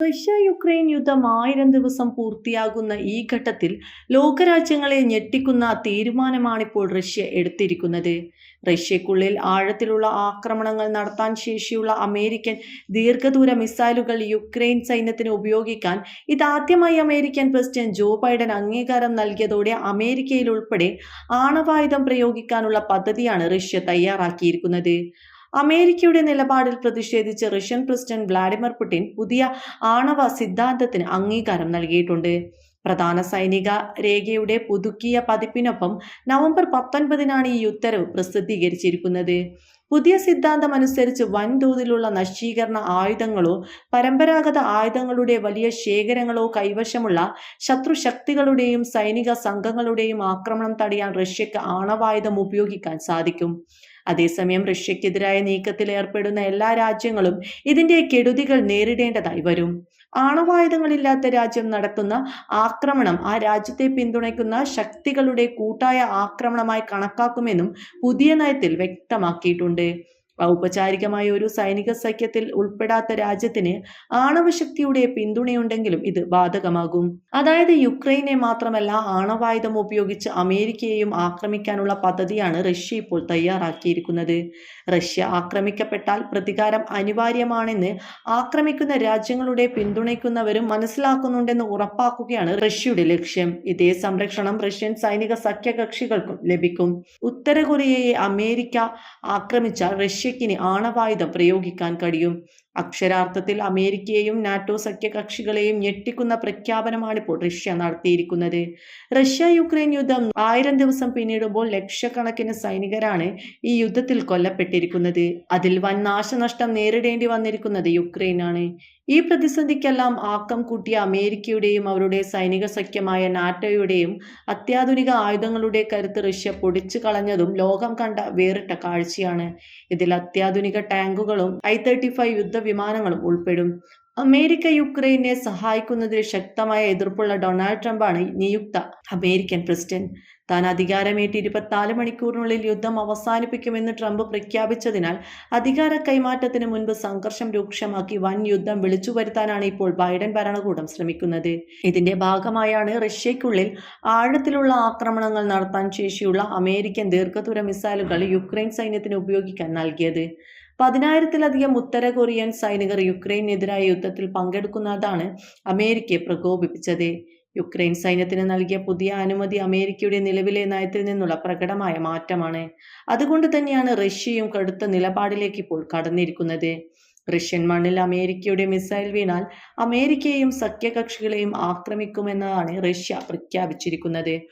Russia Ukraine യുദ്ധം ആയിരം ദിവസം പൂർത്തിയാകുന്ന ഈ ഘട്ടത്തിൽ ലോകരാജ്യങ്ങളെ ഞെട്ടിക്കുന്ന തീരുമാനമാണിപ്പോൾ റഷ്യ എടുത്തിരിക്കുന്നത്. റഷ്യക്കുള്ളിൽ ആഴത്തിലുള്ള ആക്രമണങ്ങൾ നടത്താൻ ശേഷിയുള്ള അമേരിക്കൻ ദീർഘദൂര മിസൈലുകൾ യുക്രൈൻ സൈന്യത്തിന് ഉപയോഗിക്കാൻ ഇതാദ്യമായി അമേരിക്കൻ പ്രസിഡന്റ് ജോ ബൈഡൻ അംഗീകാരം നൽകിയതോടെ അമേരിക്കയിൽ ഉൾപ്പെടെ ആണവായുധം പ്രയോഗിക്കാനുള്ള പദ്ധതിയാണ് റഷ്യ തയ്യാറാക്കിയിരിക്കുന്നത്. അമേരിക്കയുടെ നിലപാടിൽ പ്രതിഷേധിച്ച് റഷ്യൻ പ്രസിഡന്റ് വ്ളാഡിമിർ പുടിൻ പുതിയ ആണവ സിദ്ധാന്തത്തിന് അംഗീകാരം നൽകിയിട്ടുണ്ട്. പ്രധാന സൈനിക രേഖയുടെ പുതുക്കിയ പതിപ്പിനൊപ്പം നവംബർ പത്തൊൻപതിനാണ് ഈ ഉത്തരവ് പ്രസിദ്ധീകരിച്ചിരിക്കുന്നത്. പുതിയ സിദ്ധാന്തം അനുസരിച്ച് വൻതോതിലുള്ള നശീകരണ ആയുധങ്ങളോ പരമ്പരാഗത ആയുധങ്ങളുടെ വലിയ ശേഖരങ്ങളോ കൈവശമുള്ള ശത്രുശക്തികളുടെയും സൈനിക സംഘങ്ങളുടെയും ആക്രമണം തടയാൻ റഷ്യക്ക് ആണവായുധം ഉപയോഗിക്കാൻ സാധിക്കും. അതേസമയം റഷ്യക്കെതിരായ നീക്കത്തിൽ ഏർപ്പെടുന്ന എല്ലാ രാജ്യങ്ങളും ഇതിന്റെ കെടുതികൾ നേരിടേണ്ടതായി വരും. ആണവായുധങ്ങളില്ലാത്ത രാജ്യം നടത്തുന്ന ആക്രമണം ആ രാജ്യത്തെ പിന്തുണയ്ക്കുന്ന ശക്തികളുടെ കൂട്ടായ ആക്രമണമായി കണക്കാക്കുമെന്നും പുതിയ നയത്തിൽ വ്യക്തമാക്കിയിട്ടുണ്ട്. ഔപചാരികമായ ഒരു സൈനിക സഖ്യത്തിൽ ഉൾപ്പെടാത്ത രാജ്യത്തിന് ആണവശക്തിയുടെ പിന്തുണയുണ്ടെങ്കിലും ഇത് ബാധകമാകും. അതായത് യുക്രൈനെ മാത്രമല്ല ആണവായുധം ഉപയോഗിച്ച് അമേരിക്കയെയും ആക്രമിക്കാനുള്ള പദ്ധതിയാണ് റഷ്യ ഇപ്പോൾ തയ്യാറാക്കിയിരിക്കുന്നത്. റഷ്യ ആക്രമിക്കപ്പെട്ടാൽ പ്രതികാരം അനിവാര്യമാണെന്ന് ആക്രമിക്കുന്ന രാജ്യങ്ങളുടെ പിന്തുണയ്ക്കുന്നവരും മനസ്സിലാക്കുന്നുണ്ടെന്ന് ഉറപ്പാക്കുകയാണ് റഷ്യയുടെ ലക്ഷ്യം. ഇതേ സംരക്ഷണം റഷ്യൻ സൈനിക സഖ്യകക്ഷികൾക്കും ലഭിക്കും. ഉത്തര കൊറിയയെ അമേരിക്ക ആക്രമിച്ചാൽ റഷ്യക്കിന് ആണവായുധം പ്രയോഗിക്കാൻ കഴിയും? അക്ഷരാർത്ഥത്തിൽ അമേരിക്കയെയും നാറ്റോ സഖ്യകക്ഷികളെയും ഞെട്ടിക്കുന്ന പ്രഖ്യാപനമാണിപ്പോൾ റഷ്യ നടത്തിയിരിക്കുന്നത്. റഷ്യ യുക്രൈൻ യുദ്ധം ആയിരം ദിവസം പിന്നിടുമ്പോൾ ലക്ഷക്കണക്കിന് സൈനികരാണ് ഈ യുദ്ധത്തിൽ കൊല്ലപ്പെട്ടിരിക്കുന്നത്. അതിൽ വൻ നാശനഷ്ടം നേരിടേണ്ടി വന്നിരിക്കുന്നത് യുക്രൈനാണ്. ഈ പ്രതിസന്ധിക്കെല്ലാം ആക്കം കൂട്ടിയ അമേരിക്കയുടെയും അവരുടെ സൈനിക സഖ്യമായ നാറ്റോയുടെയും അത്യാധുനിക ആയുധങ്ങളുടെ കരുത്ത് റഷ്യ പൊടിച്ചു കളഞ്ഞതും ലോകം കണ്ട വേറിട്ട കാഴ്ചയാണ്. ഇതിൽ അത്യാധുനിക ടാങ്കുകളും ഐ തേർട്ടി ഫൈവ് യുദ്ധവിമാനങ്ങളും ഉൾപ്പെടും. അമേരിക്ക യുക്രൈനെ സഹായിക്കുന്നതിൽ ശക്തമായ എതിർപ്പുള്ള ഡൊണാൾഡ് ട്രംപാണ് നിയുക്ത അമേരിക്കൻ പ്രസിഡന്റ്. താൻ അധികാരമേറ്റി ഇരുപത്തിനാല് മണിക്കൂറിനുള്ളിൽ യുദ്ധം അവസാനിപ്പിക്കുമെന്ന് ട്രംപ് പ്രഖ്യാപിച്ചതിനാൽ അധികാര കൈമാറ്റത്തിന് മുൻപ് സംഘർഷം രൂക്ഷമാക്കി വൻ യുദ്ധം വിളിച്ചു വരുത്താനാണ് ഇപ്പോൾ ബൈഡൻ ഭരണകൂടം ശ്രമിക്കുന്നത്. ഇതിന്റെ ഭാഗമായാണ് റഷ്യയ്ക്കുള്ളിൽ ആഴത്തിലുള്ള ആക്രമണങ്ങൾ നടത്താൻ ശേഷിയുള്ള അമേരിക്കൻ ദീർഘദൂര മിസൈലുകൾ യുക്രൈൻ സൈന്യത്തിന് ഉപയോഗിക്കാൻ നൽകിയത്. പതിനായിരത്തിലധികം ഉത്തര കൊറിയൻ സൈനികർ യുക്രൈനെതിരായ യുദ്ധത്തിൽ പങ്കെടുക്കുന്നതാണ് അമേരിക്കയെ പ്രകോപിപ്പിച്ചത്. യുക്രൈൻ സൈന്യത്തിന് നൽകിയ പുതിയ അനുമതി അമേരിക്കയുടെ നിലവിലെ നയത്തിൽ നിന്നുള്ള പ്രകടമായ മാറ്റമാണ്. അതുകൊണ്ട് തന്നെയാണ് റഷ്യയും കടുത്ത നിലപാടിലേക്ക് ഇപ്പോൾ കടന്നിരിക്കുന്നത്. റഷ്യൻ മണ്ണിൽ അമേരിക്കയുടെ മിസൈൽ വീണാൽ അമേരിക്കയെയും സഖ്യകക്ഷികളെയും ആക്രമിക്കുമെന്നാണ് റഷ്യ പ്രഖ്യാപിച്ചിരിക്കുന്നത്.